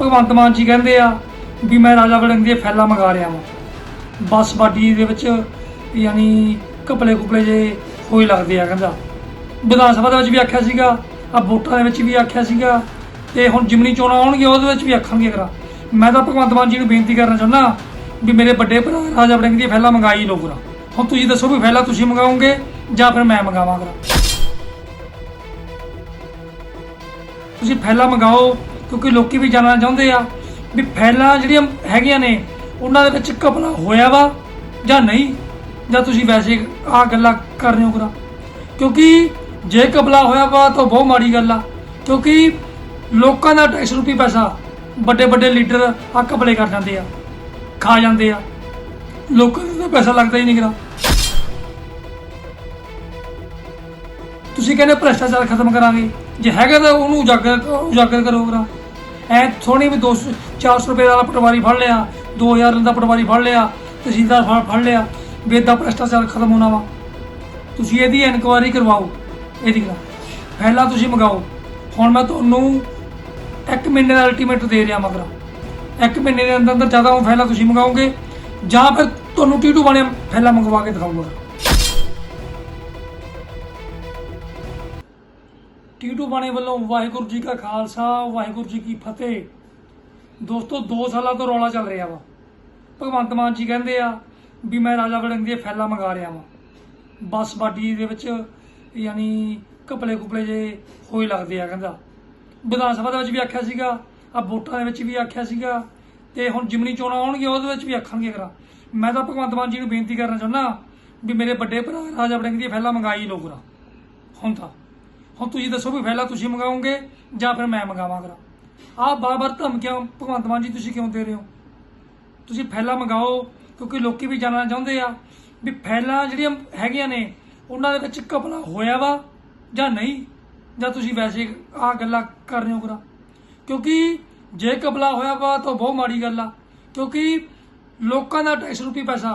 ਭਗਵੰਤ ਮਾਨ ਜੀ ਕਹਿੰਦੇ ਆ ਵੀ ਮੈਂ ਰਾਜਾ ਵੜਿੰਗ ਦੀਆਂ ਫੈਲਾ ਮੰਗਾ ਰਿਹਾ ਵਾਂ। ਬੱਸ ਬਾਡੀ ਦੇ ਵਿੱਚ ਯਾਨੀ ਕਪਲੇ ਕੁਪਲੇ ਜੇ ਹੋਈ ਲੱਗਦੇ ਆ ਕਹਿੰਦਾ। ਵਿਧਾਨ ਸਭਾ ਦੇ ਵਿੱਚ ਵੀ ਆਖਿਆ ਸੀਗਾ, ਆ ਵੋਟਾਂ ਦੇ ਵਿੱਚ ਵੀ ਆਖਿਆ ਸੀਗਾ ਤੇ ਹੁਣ ਜਿਮਨੀ ਚੋਣਾਂ ਆਉਣਗੀਆਂ ਉਹਦੇ ਵਿੱਚ ਵੀ ਆਖਣਗੇ ਕਰਾ। ਮੈਂ ਤਾਂ ਭਗਵੰਤ ਮਾਨ ਜੀ ਨੂੰ ਬੇਨਤੀ ਕਰਨਾ ਚਾਹੁੰਦਾ ਵੀ ਮੇਰੇ ਵੱਡੇ ਭਰਾ ਰਾਜਾ ਵੜਿੰਗ ਦੀ ਫੈਲਾ ਮੰਗਾਈ ਲਓ ਕਰਾ। ਹੁਣ ਤੁਸੀਂ ਦੱਸੋ ਵੀ ਫੈਲਾ ਤੁਸੀਂ ਮੰਗਾਓਗੇ ਜਾਂ ਫਿਰ ਮੈਂ ਮੰਗਾਵਾਂ ਕਰਾ। ਤੁਸੀਂ ਫੈਲਾ ਮੰਗਾਓ ਕਿਉਂਕਿ ਲੋਕੀ ਵੀ ਜਾਣਨਾ ਚਾਹੁੰਦੇ ਆ ਵੀ ਫੈਲਾਂ ਜਿਹੜੀਆਂ ਹੈਗੀਆਂ ਨੇ, ਉਹਨਾਂ ਦੇ ਵਿੱਚ ਘਪਲਾ ਹੋਇਆ ਵਾ ਜਾਂ ਨਹੀਂ? ਜਾਂ ਤੁਸੀਂ ਵੈਸੇ ਆ ਗੱਲਾਂ ਕਰ ਰਹੇ ਹੋ ਕਰਾ ਕਿਉਂਕਿ ਜੇ ਘਪਲਾ ਹੋਇਆ ਵਾ ਤਾਂ ਬਹੁਤ ਮਾੜੀ ਗੱਲ ਆ। ਕਿਉਂਕਿ ਲੋਕਾਂ ਦਾ ਟੈਕਸ ਰੂਪੀ ਪੈਸਾ ਵੱਡੇ ਵੱਡੇ ਲੀਡਰ ਆ ਘਪਲੇ ਕਰ ਜਾਂਦੇ ਆ, ਖਾ ਜਾਂਦੇ ਆ। ਲੋਕਾਂ ਦਾ ਤਾਂ ਪੈਸਾ ਲੱਗਦਾ ਹੀ ਨਹੀਂ ਕਰਾ ਤੁਸੀਂ ਕਹਿੰਦੇ ਭ੍ਰਸ਼ਟਾਚਾਰ ਖਤਮ ਕਰਾਂਗੇ। ਜੇ ਹੈਗਾ ਤਾਂ ਉਹਨੂੰ ਉਜਾਗਰ ਉਜਾਗਰ ਕਰੋ ਕਰਾ ਐ ਥੋੜੀ ਵੀ 200 400 ਰੁਪਏ ਵਾਲਾ ਪਟਵਾਰੀ ਫੜ ਲਿਆ 2000 ਦਾ ਪਟਵਾਰੀ ਫੜ ਲਿਆ, ਤਹਿਸੀਲਦਾਰ ਫੜ ਫੜ ਲਿਆ ਵੀ ਏਦਾਂ ਭ੍ਰਸ਼ਟਾਚਾਰ ਖਤਮ ਹੋਣਾ ਵਾ। ਤੁਸੀਂ ਇਹਦੀ ਇਨਕੁਆਇਰੀ ਕਰਵਾਓ ਇਹਦੀ ਕਰਾ ਪਹਿਲਾਂ ਤੁਸੀਂ ਮੰਗਾਓ। ਹੁਣ ਮੈਂ ਤੁਹਾਨੂੰ ਇੱਕ ਮਹੀਨੇ ਦਾ ਅਲਟੀਮੇਟ ਦੇ ਰਿਹਾ ਮਗਰ। ਇੱਕ ਮਹੀਨੇ ਦੇ ਅੰਦਰ ਅੰਦਰ ਜ਼ਿਆਦਾ ਉਹ ਫੈਲਾ ਤੁਸੀਂ ਮੰਗਾਓਗੇ, ਜਾਂ ਫਿਰ ਤੁਹਾਨੂੰ ਟੀਟੂ ਬਣੇ ਫੈਲਾ ਮੰਗਵਾ ਕੇ ਦਿਖਾਊਗਾ। ਟੀਟੂ ਬਾਣੇ ਵੱਲੋਂ ਵਾਹਿਗੁਰੂ ਜੀ ਕਾ ਖਾਲਸਾ, ਵਾਹਿਗੁਰੂ ਜੀ ਕੀ ਫਤਿਹ। ਦੋਸਤੋ 2 ਸਾਲਾਂ ਤੋਂ ਰੌਲਾ ਚੱਲ ਰਿਹਾ ਵਾ। ਭਗਵੰਤ ਮਾਨ ਜੀ ਕਹਿੰਦੇ ਆ ਵੀ ਮੈਂ ਰਾਜਾ ਵੜਿੰਗ ਦੀਆਂ ਫੈਲਾ ਮੰਗਾ ਰਿਹਾ ਵਾਂ। ਬੱਸ ਬਾਡੀ ਦੇ ਵਿੱਚ ਯਾਨੀ ਕਪਲੇ ਕੁਪਲੇ ਜੇ ਹੋਈ ਲੱਗਦੇ ਆ ਕਹਿੰਦਾ। ਵਿਧਾਨ ਸਭਾ ਦੇ ਵਿੱਚ ਵੀ ਆਖਿਆ ਸੀਗਾ ਆ ਵੋਟਾਂ ਦੇ ਵਿੱਚ ਵੀ ਆਖਿਆ ਸੀਗਾ ਤੇ ਹੁਣ ਜਿਮਨੀ ਚੋਣਾਂ ਆਉਣਗੀਆਂ, ਉਹਦੇ ਵਿੱਚ ਵੀ ਆਖਣਗੇ ਕਰਾ। ਮੈਂ ਤਾਂ ਭਗਵੰਤ ਮਾਨ ਜੀ ਨੂੰ ਬੇਨਤੀ ਕਰਨਾ ਚਾਹੁੰਦਾ ਵੀ ਮੇਰੇ ਵੱਡੇ ਭਰਾ ਰਾਜਾ ਵੜਿੰਗ ਦੀਆਂ ਫੈਲਾ ਮੰਗਾਈ ਲਓ ਹੁਣ ਤਾਂ ਹੁਣ ਤੁਸੀਂ ਦੱਸੋ ਵੀ ਫੈਲਾ ਤੁਸੀਂ ਮੰਗਾਓਗੇ ਜਾਂ ਫਿਰ ਮੈਂ ਮੰਗਾਵਾਂ ਕਰਾਂ ਆਹ ਬਾਰ-ਬਾਰ ਧਮਕੀਆਂ ਭਗਵੰਤ ਮਾਨ ਜੀ ਤੁਸੀਂ ਕਿਉਂ ਦੇ ਰਹੇ ਹੋ? ਤੁਸੀਂ ਫੈਲਾ ਮੰਗਾਓ ਕਿਉਂਕਿ ਲੋਕੀ ਵੀ ਜਾਣਨਾ ਚਾਹੁੰਦੇ ਆ ਵੀ ਫੈਲਾ ਜਿਹੜੀਆਂ ਹੈਗੀਆਂ ਨੇ, ਉਹਨਾਂ ਦੇ ਵਿੱਚ ਘਪਲਾ ਹੋਇਆ ਵਾ ਜਾਂ ਨਹੀਂ? ਜਾਂ ਤੁਸੀਂ ਵੈਸੇ ਆ ਗੱਲਾਂ ਕਰ ਰਹੇ ਹੋ ਕਰਾ ਕਿਉਂਕਿ ਜੇ ਘਪਲਾ ਹੋਇਆ ਵਾ ਤਾਂ ਬਹੁਤ ਮਾੜੀ ਗੱਲ ਆ। ਕਿਉਂਕਿ ਲੋਕਾਂ ਦਾ ਟੈਕਸ ਰੂਪੀ ਪੈਸਾ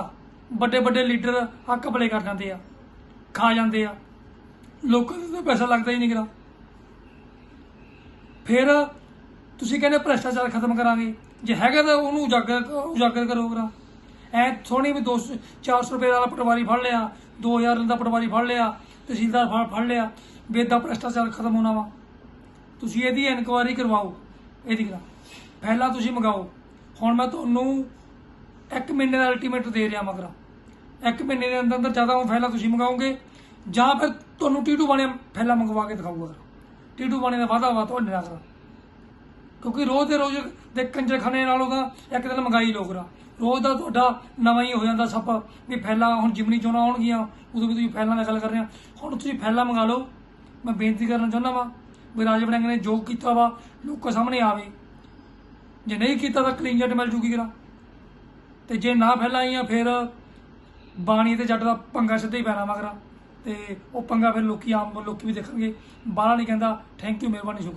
ਵੱਡੇ ਵੱਡੇ ਲੀਡਰ ਆ ਘਪਲੇ ਕਰ ਜਾਂਦੇ ਆ, ਖਾ ਜਾਂਦੇ ਆ। ਲੋਕਾਂ ਦਾ ਤਾਂ ਪੈਸਾ ਲੱਗਦਾ ਹੀ ਨਹੀਂ ਕਰਾ ਫਿਰ ਤੁਸੀਂ ਕਹਿੰਦੇ ਭ੍ਰਸ਼ਟਾਚਾਰ ਖਤਮ ਕਰਾਂਗੇ। ਜੇ ਹੈਗਾ ਤਾਂ ਉਹਨੂੰ ਉਜਾਗਰ ਉਜਾਗਰ ਕਰੋ ਕਰਾ ਐ ਥੋੜੀ ਵੀ 200 400 ਰੁਪਏ ਵਾਲਾ ਪਟਵਾਰੀ ਫੜ ਲਿਆ 2000 ਦਾ ਪਟਵਾਰੀ ਫੜ ਲਿਆ, ਤਹਿਸੀਲਦਾਰ ਫੜ ਫੜ ਲਿਆ, ਵੀ ਏਦਾਂ ਭ੍ਰਸ਼ਟਾਚਾਰ ਖਤਮ ਹੋਣਾ ਵਾ। ਤੁਸੀਂ ਇਹਦੀ ਇਨਕੁਆਇਰੀ ਕਰਵਾਓ, ਇਹਦੀ ਕਰਾ ਪਹਿਲਾਂ ਤੁਸੀਂ ਮੰਗਾਓ। ਹੁਣ ਮੈਂ ਤੁਹਾਨੂੰ ਇੱਕ ਮਹੀਨੇ ਦਾ ਅਲਟੀਮੇਟ ਦੇ ਰਿਹਾ ਮਗਰਾ। ਇੱਕ ਮਹੀਨੇ ਦੇ ਅੰਦਰ ਅੰਦਰ ਜ਼ਿਆਦਾ ਉਹ ਫੈਲਾ ਤੁਸੀਂ ਮੰਗਾਓਗੇ। ਜਾਂ ਫਿਰ ਤੁਹਾਨੂੰ ਟੀਟੂ ਬਾਣੇ ਫੈਲਾ ਮੰਗਵਾ ਕੇ ਦਿਖਾਊਗਾ ਟੀਟੂ ਬਾਣੇ ਦਾ ਵਾਅਦਾ ਵਾ ਤੁਹਾਡੇ ਨਾਲ ਕਿਉਂਕਿ ਰੋਜ਼ ਦੇ ਰੋਜ਼ ਦੇ ਕੰਜਰਖਾਨੇ ਨਾਲੋਂ ਤਾਂ ਇੱਕ ਦਿਨ ਮੰਗਾਈ ਲੋਕ ਰਾ। ਰੋਜ਼ ਦਾ ਤੁਹਾਡਾ ਨਵਾਂ ਹੀ ਹੋ ਜਾਂਦਾ ਸੱਪ। ਵੀ ਫੈਲਾ ਹੁਣ ਜਿਮਨੀ ਚੋਣਾਂ ਆਉਣਗੀਆਂ, ਉਦੋਂ ਵੀ ਤੁਸੀਂ ਫੈਲਾਂ ਨਾਲ ਗੱਲ ਕਰ ਰਹੇ ਹੋ। ਹੁਣ ਤੁਸੀਂ ਫੈਲਾ ਮੰਗਾ ਲਓ। ਮੈਂ ਬੇਨਤੀ ਕਰਨਾ ਚਾਹੁੰਦਾ ਵਾਂ ਵੀ ਰਾਜੇ ਵੜਿੰਗ ਨੇ ਜੋ ਕੀਤਾ ਵਾ, ਲੋਕਾਂ ਸਾਹਮਣੇ ਆਵੇ। ਜੇ ਨਹੀਂ ਕੀਤਾ ਤਾਂ ਕਲੀਨ ਜੱਟ ਮਿਲ ਜੂਗੀ ਕਰਾ ਤੇ ਜੇ ਨਾ ਫੈਲਾਈਆਂ, ਫਿਰ ਬਾਣੀ ਤੇ ਜੱਟ ਦਾ ਪੰਗਾ ਸਿੱਧਾ ਹੀ ਪੈਣਾ ਮਗਰਾ। ਤੇ ਉਹ ਪੰਗਾ ਫਿਰ ਲੋਕੀ ਆਮ ਲੋਕੀ ਵੀ ਦੇਖਣਗੇ। ਬਾਹਲਾ ਨਹੀਂ ਕਹਿੰਦਾ ਥੈਂਕ ਯੂ ਮਿਹਰਬਾਨੀ ਸ਼ੁਕਰ